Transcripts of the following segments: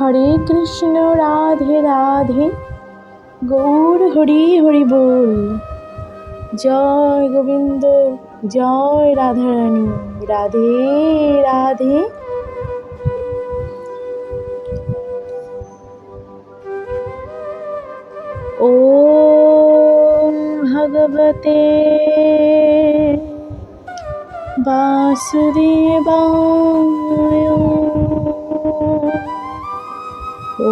হরে কৃষ্ণ, রাধে রাধে। গৌর হরি হরি বল। জয় গোবিন্দ, জয় রাধারানী। রাধে রাধে। ও ভগবতে বাসুদেবায় ॐ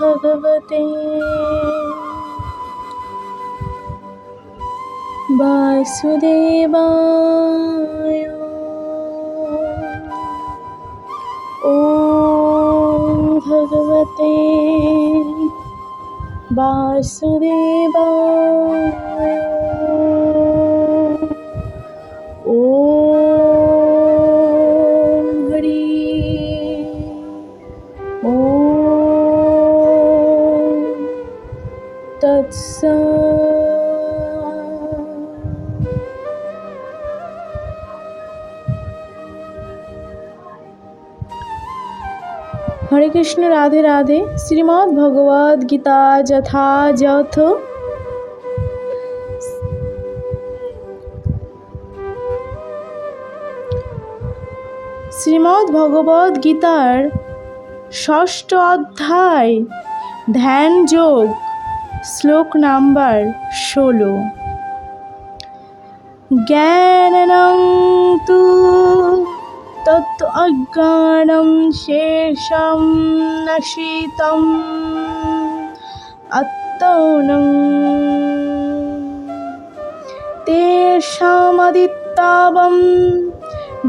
भगवते। वासुदेवाय। ॐ भगवते। वासुदेवाय। ও তৎস হরে কৃষ্ণ রাধে রাধে শ্রীমদ্ ভগবদ গীতা যথা যথ শ্রীমদ্ ভগবদ গীতার ষষ্ঠ অধ্যায় ধ্যান যোগ শ্লোক নাম্বার ষোলো। জ্ঞান তু তত্ত্ব অজ্ঞানম শেষম নশীতম আত্মনম তেষামদিতাবম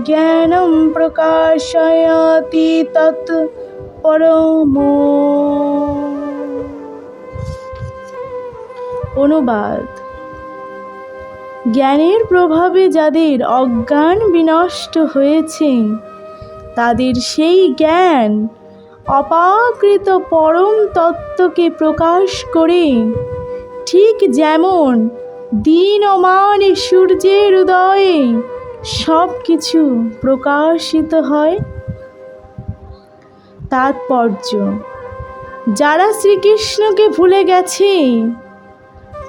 জ্ঞানম প্রকাশয়াতি তত্ত্ব পরমো অনুবাদ। জ্ঞানের প্রভাবে যাদের অজ্ঞান বিনষ্ট হয়েছে, তাদের সেই জ্ঞান অপাকৃত পরম তত্ত্বকে প্রকাশ করে ঠিক যেমন দিন ও মানে সূর্যের উদয়ে সব কিছু প্রকাশিত হয় তাৎপর্য। যারা শ্রীকৃষ্ণকে ভুলে গেছে,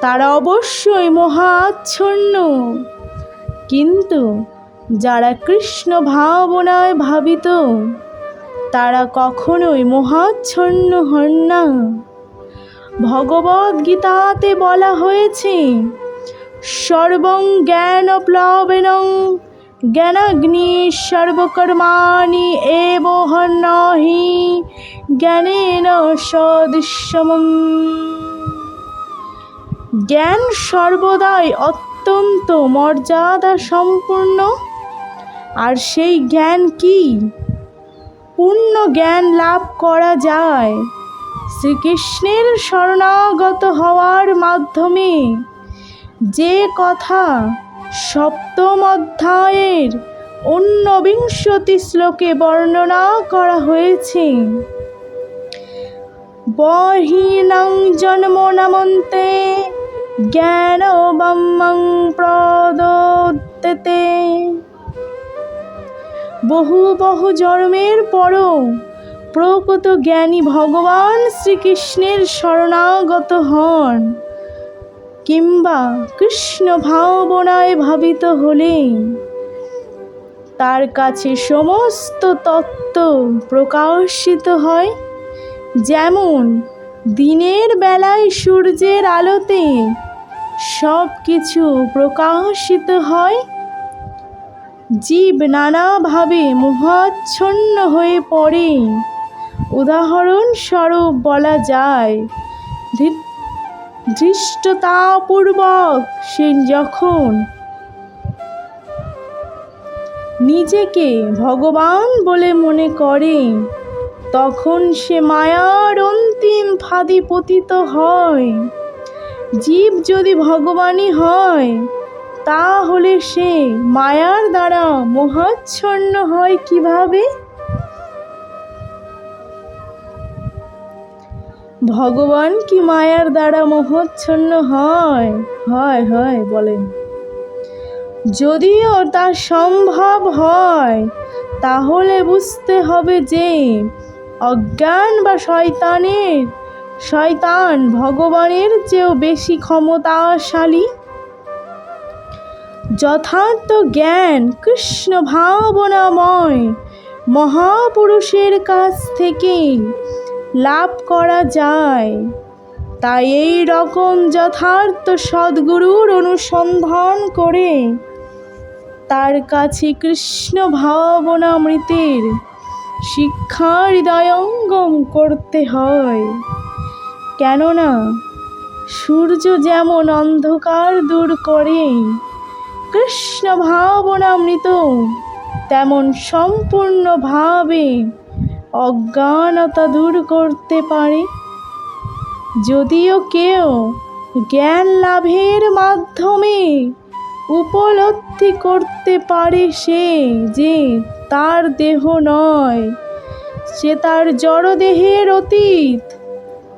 তারা অবশ্যই মহাচ্ছন্ন। কিন্তু যারা কৃষ্ণ ভাবনায় ভাবিত, তারা কখনোই মহাচ্ছন্ন হন না। ভগবদ গীতাতে বলা হয়েছে, সর্বং জ্ঞান প্লবেনং জ্ঞানাগ্নি সর্বকর্মাণি এব হন্নহি, জ্ঞানেন সদৃশ্যমম। জ্ঞান সর্বদাই অত্যন্ত মর্যাদা সম্পূর্ণ, আর সেই জ্ঞান কি? পূর্ণ জ্ঞান লাভ করা যায়। শ্রীকৃষ্ণের শরণাগত হওয়ার মাধ্যমে যে কথা সপ্তম অধ্যায়ের ঊনবিংশতি শ্লোকে বর্ণনা করা হয়েছে। বহিনং জন্ম নামন্তে জ্ঞানবম্মং প্রদত্তেতে। বহু বহু জন্মের পরও প্রকৃত জ্ঞানী ভগবান শ্রীকৃষ্ণের শরণাগত হন। কিংবা কৃষ্ণ ভাবনায় ভাবিত হলে তার কাছে সমস্ত তত্ত্ব প্রকাশিত হয়। যেমন, দিনের বেলায় সূর্যের আলোতে সব কিছু প্রকাশিত হয়। জীব নানাভাবে মোহাচ্ছন্ন হয়ে পড়ে। উদাহরণস্বরূপ বলা যায় ধৃষ্টতাপূর্বক সে যখন নিজেকে ভগবান বলে মনে করে, তখন সে মায়ার অন্তিম ফাঁদি পতিত হয়। জীব যদি ভগবানই হয়, তাহলে সে মায়ার দ্বারা মোহাচ্ছন্ন হয় কীভাবে? ভগবান কি মায়ার দ্বারা মোহাচ্ছন্ন হয়? হয় হয়, বলেন। যদিও তা সম্ভব হয়, তাহলে বুঝতে হবে যে অজ্ঞান বা শয়তানের, শয়তান ভগবানের চেয়েও বেশি ক্ষমতাশালী। যথার্থ জ্ঞান কৃষ্ণ ভাবনাময় মহাপুরুষের কাছ থেকে লাভ করা যায়। তাই এই রকম যথার্থ সদ্গুরুর অনুসন্ধান করে তার কাছে কৃষ্ণ ভাবনামৃতের শিক্ষা হৃদয়ঙ্গম করতে হয়। কেননা সূর্য যেমন অন্ধকার দূর করে, কৃষ্ণ ভাবনামৃত তেমন সম্পূর্ণভাবে অজ্ঞানতা দূর করতে পারে। যদিও কেউ জ্ঞান লাভের মাধ্যমে উপলব্ধি করতে পারে সে যে তার দেহ নয়, সে তার জড়দেহের অতীত।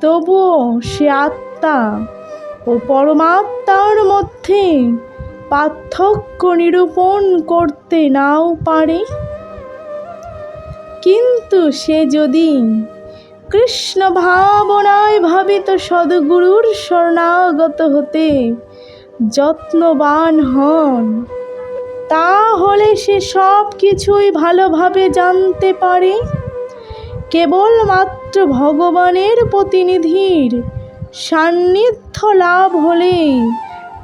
তবুও সে আত্মা ও পরমাত্মার মধ্যে পার্থক্য নিরূপণ করতে নাও পারে। কিন্তু সে যদি কৃষ্ণ ভাবনায় ভাবিত সদ্গুরুর শরণাগত হতে যত্নবান হন, তাহলে সে সব কিছুই ভালোভাবে জানতে পারে। কেবলমাত্র ভগবানের প্রতিনিধির সান্নিধ্য লাভ হলে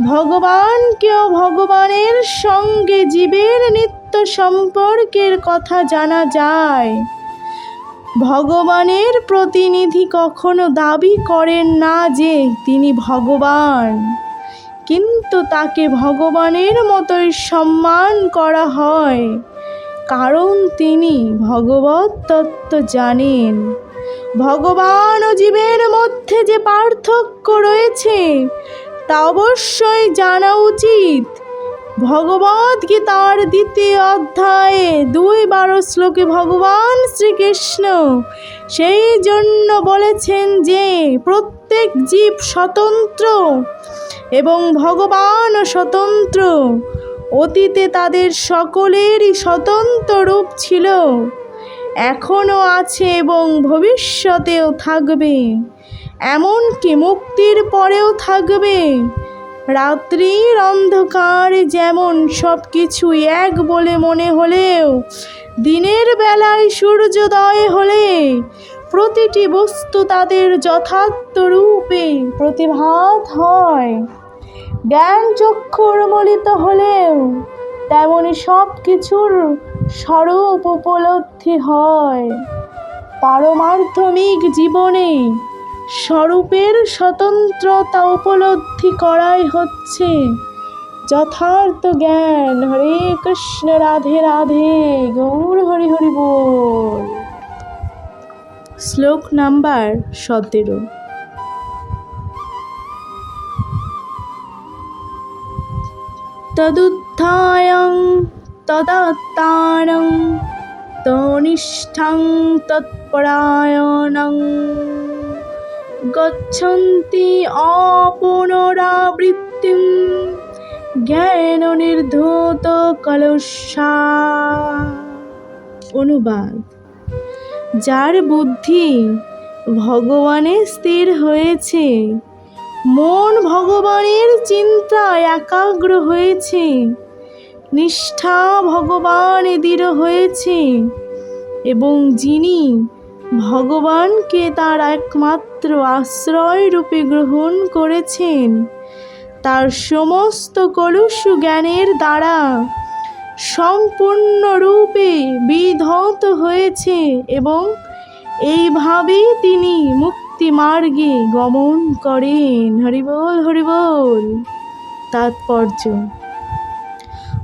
ভগবানকেও ভগবানের সঙ্গে জীবের নিত্য সম্পর্কের কথা জানা যায়। ভগবানের প্রতিনিধি কখনো দাবি করেন না যে তিনি ভগবান। কিন্তু তাকে ভগবানের মতোই সম্মান করা হয়। কারণ তিনি ভগবত তত্ত্ব জানেন। ভগবান ও জীবের মধ্যে যে পার্থক্য রয়েছে তা অবশ্যই জানা উচিত। ভগবদ গীতার দ্বিতীয় অধ্যায়ে দুই বারো শ্লোকে ভগবান শ্রীকৃষ্ণ সেই জন্য বলেছেন যে, প্রত্যেক জীব স্বতন্ত্র এবং ভগবানও স্বতন্ত্র। অতীতে তাদের সকলেরই স্বতন্ত্র রূপ ছিল, এখনও আছে এবং ভবিষ্যতেও থাকবে। এমনকি মুক্তির পরেও থাকবে? রাত্রির অন্ধকার যেমন সব কিছুই এক বলে মনে হলেও, দিনের বেলায় সূর্যোদয় হলে প্রতিটি বস্তু তাদের যথার্থ রূপে প্রতিভাত হয়। জ্ঞান চক্ষু উন্মোলিত হলেও তেমনি সব কিছুর স্বরূপ উপলব্ধি হয়। পারমার্থমিক জীবনে স্বরূপের স্বতন্ত্রতা উপলব্ধি করাই হচ্ছে। যথার্থ জ্ঞান। হরে কৃষ্ণ, রাধে রাধে। গৌর, হরি হরি বল। শ্লোক নাম্বার সতেরো। তদুত্থায়ং তদাত্তারং তনিষ্ঠাং, তৎপরায়ণং। গচ্ছন্তি অপুনরাবৃত্তিম জ্ঞান নির্ধূত কলসা। অনুবাদ। যার বুদ্ধি ভগবানে স্থির হয়েছে, মন ভগবানের চিন্তায় একাগ্র হয়েছে, নিষ্ঠা ভগবানে দৃঢ় হয়েছে এবং যিনি ভগবানকে তার একমাত্র আশ্রয় রূপে গ্রহণ করেছেন। তার সমস্ত কলুষ জ্ঞানের দ্বারা সম্পূর্ণরূপে বিধত হয়েছে এবং এইভাবেই তিনি মুক্তি মার্গে গমন করেন। হরিবল হরিবল। তাৎপর্য।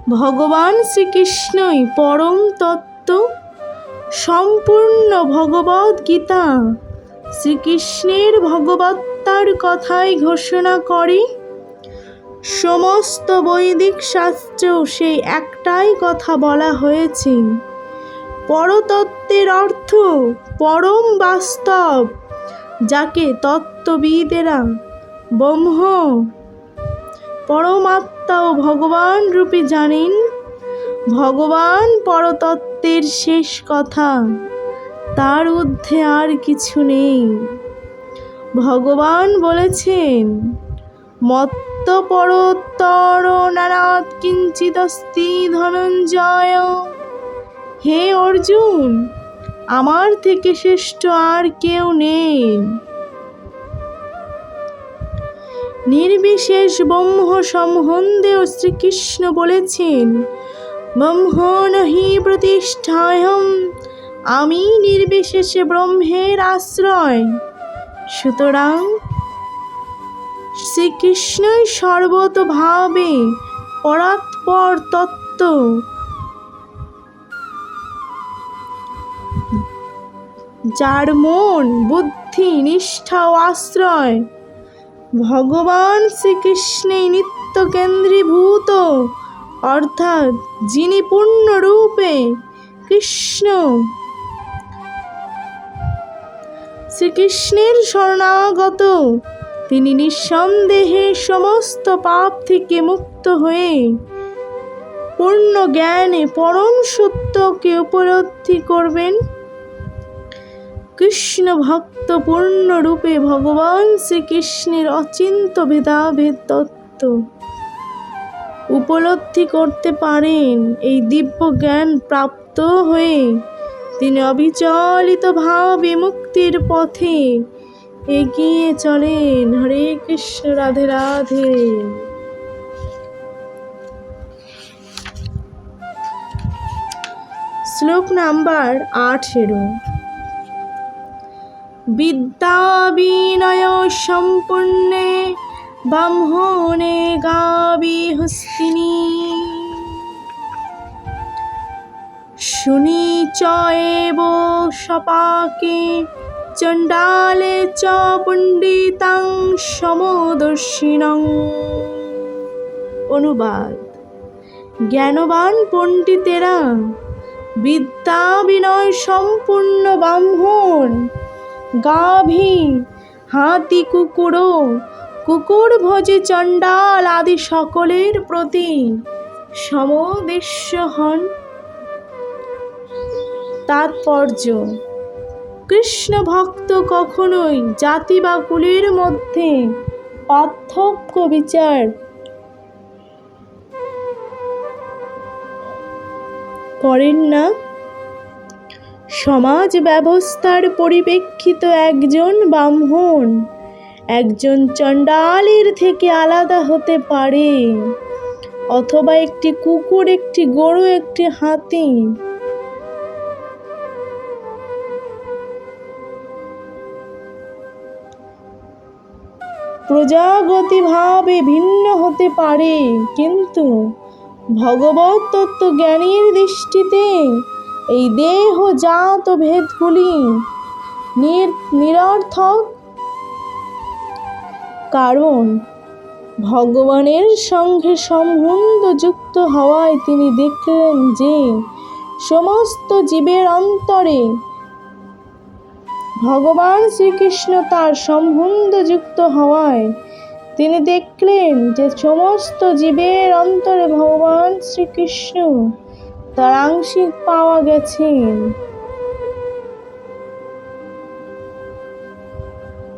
ভগবান শ্রীকৃষ্ণই পরম তত্ত্ব সম্পূর্ণ ভগবদ গীতা। শ্রীকৃষ্ণের ভগবত্তার কথাই ঘোষণা করে। সমস্ত বৈদিক শাস্ত্রেও সেই একটাই কথা বলা হয়েছে। পরতত্ত্বের অর্থ পরম বাস্তব, যাকে তত্ত্ববিদেরা ব্রহ্ম পরমাত্মা ও ভগবান রূপে জানেন। ভগবান পরতত্ত্বের শেষ কথা। তার ঊর্ধ্বে আর কিছু নেই। ভগবান বলেছেন, মত্ত পরোত্তর নারাত কিঞ্চিদস্তি ধনঞ্জয়। হে অর্জুন, আমার থেকে শ্রেষ্ঠ আর কেউ নেই। নির্বিশেষ ব্রহ্ম সম্বন্ধেও শ্রীকৃষ্ণ বলেছেন ব্রহ্ম প্রতিষ্ঠায়ম। আমি নির্বিশেষে ব্রহ্মের আশ্রয়। সুতরাং শ্রীকৃষ্ণই সর্বতভাবে পরাৎপর তত্ত্ব। যার মন, বুদ্ধি, নিষ্ঠা ও আশ্রয়। ভগবান শ্রীকৃষ্ণে নিত্য কেন্দ্রীভূত অর্থাৎ যিনি পূর্ণরূপে কৃষ্ণ। শ্রীকৃষ্ণের শরণাগত, তিনি নিঃসন্দেহে সমস্ত পাপ থেকে মুক্ত হয়ে পূর্ণ জ্ঞানে পরম সত্যকে উপলব্ধি করবেন। কৃষ্ণ ভক্ত পূর্ণরূপে ভগবান শ্রীকৃষ্ণের অচিন্ত ভেদাভেদ তত্ত্ব। উপলব্ধি করতে পারেন। এই দিব্য জ্ঞান প্রাপ্ত হয়ে তিনি অবিচলিত ভাবে মুক্তির পথে এগিয়ে চলেন। হরে কৃষ্ণ, রাধে রাধে। শ্লোক নাম্বার আঠেরো। বিদ্যা বিনয় সম্পূর্ণে ব্রাহ্মণে গাবি হস্তিনী। শুনি চ এব সপাকে, চণ্ডালে চ পণ্ডিতাং সমদর্শিনং। অনুবাদ, জ্ঞানবান পণ্ডিতেরা বিদ্যা বিনয় সম্পূর্ণ ব্রাহ্মণ, গাভী, হাতি কুকুরও কুকুর ভোজে চণ্ডাল আদি সকলের প্রতি সমদেশ্য হন। তাৎপর্য, কৃষ্ণ ভক্ত কখনোই জাতি বা কুলের মধ্যে পার্থক্য বিচার করেন না। সমাজ ব্যবস্থার পরিপ্রেক্ষিত একজন ব্রাহ্মণ একজন চণ্ডালের থেকে আলাদা হতে পারে। অথবা একটি কুকুর, একটি গরু, একটি হাতি। প্রজাগতিভাবে ভিন্ন হতে পারে, কিন্তু ভগবত তত্ত্ব জ্ঞানীর দৃষ্টিতে এই দেহ জাত ভেদগুলি নির- নিরর্থক কারণ ভগবানের সঙ্গে সম্বন্ধ যুক্ত হওয়ায় তিনি দেখলেন যে সমস্ত জীবের অন্তরে ভগবান শ্রীকৃষ্ণ তার সম্বন্ধ যুক্ত হওয়ায় তিনি দেখলেন যে সমস্ত জীবের অন্তরে ভগবান শ্রীকৃষ্ণ তার আংশিক পাওয়া গেছেন।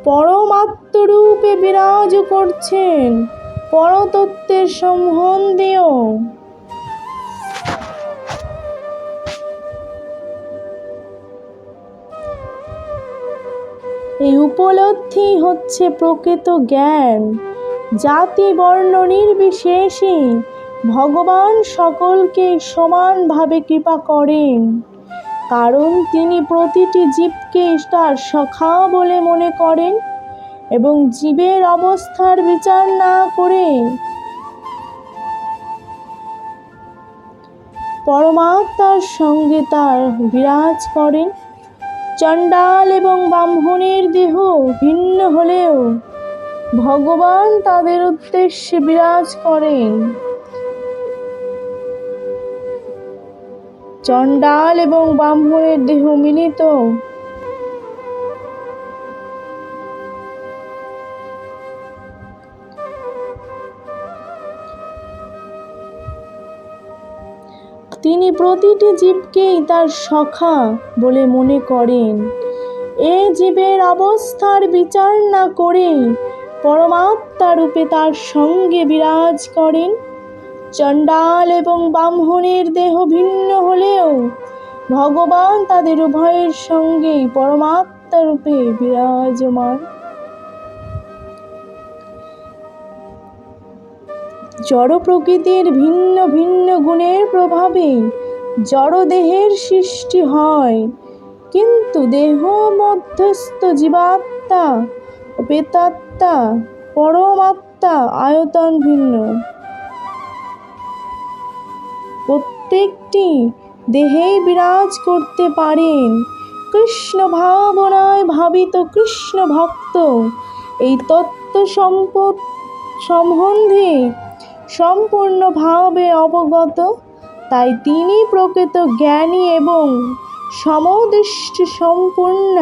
পরমাত্মরূপে বিরাজ করছেন পরতত্ত্বের সম্বন্ধেও এই উপলব্ধি হচ্ছে প্রকৃত জ্ঞান। জাতি বর্ণ নির্বিশেষে ভগবান সকলকে সমানভাবে কৃপা করেন। কারণ তিনি প্রতিটি জীবকে তার সখা বলে মনে করেন এবং জীবের অবস্থার বিচার না করে পরমাত্মার সঙ্গে তার বিরাজ করেন। চণ্ডাল এবং ব্রাহ্মণের দেহ ভিন্ন হলেও ভগবান তাদের উদ্দেশ্যে বিরাজ করেন। চণ্ডাল এবং ব্রাহ্মণের দেহ মিলিত। তিনি প্রতিটি জীবকেই তার সখা বলে মনে করেন। এ জীবের অবস্থার বিচার না করে পরমাত্মা রূপে তার সঙ্গে বিরাজ করেন। চণ্ডাল এবং ব্রাহ্মণের দেহ ভিন্ন হলেও ভগবান তাদের উভয়ের সঙ্গেই পরমাত্মা রূপে বিরাজমান। জড় প্রকৃতির ভিন্ন ভিন্ন গুণের প্রভাবে জড় দেহের সৃষ্টি হয়, কিন্তু দেহ মধ্যস্থ জীবাত্মা পেতাত্মা পরমাত্মা আয়তন ভিন্ন। প্রত্যেকটি দেহেই বিরাজ করতে পারেন। কৃষ্ণ ভাবনায় ভাবিত কৃষ্ণ ভক্ত, এই তত্ত্ব সম্পদ, সম্বন্ধে সম্পূর্ণভাবে অবগত। তাই তিনি প্রকৃত জ্ঞানী এবং সমদৃষ্টি সম্পূর্ণ।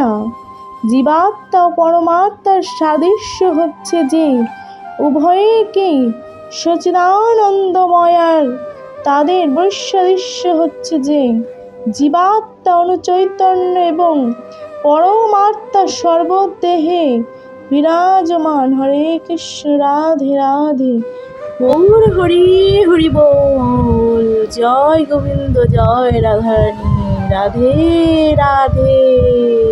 জীবাত্মা পরমাত্মার সাদৃশ্য হচ্ছে যে, উভয়কেই সচিদানন্দময়ার তাদের বৈসাদৃশ্য হচ্ছে যে, জীবাত্মা অনুচৈতন্য এবং পরমাত্মা সর্বদেহে বিরাজমান। হরে কৃষ্ণ, রাধে রাধে। গৌর হরি হরি বল। জয় গোবিন্দ, জয় রাধারানী। রাধে রাধে।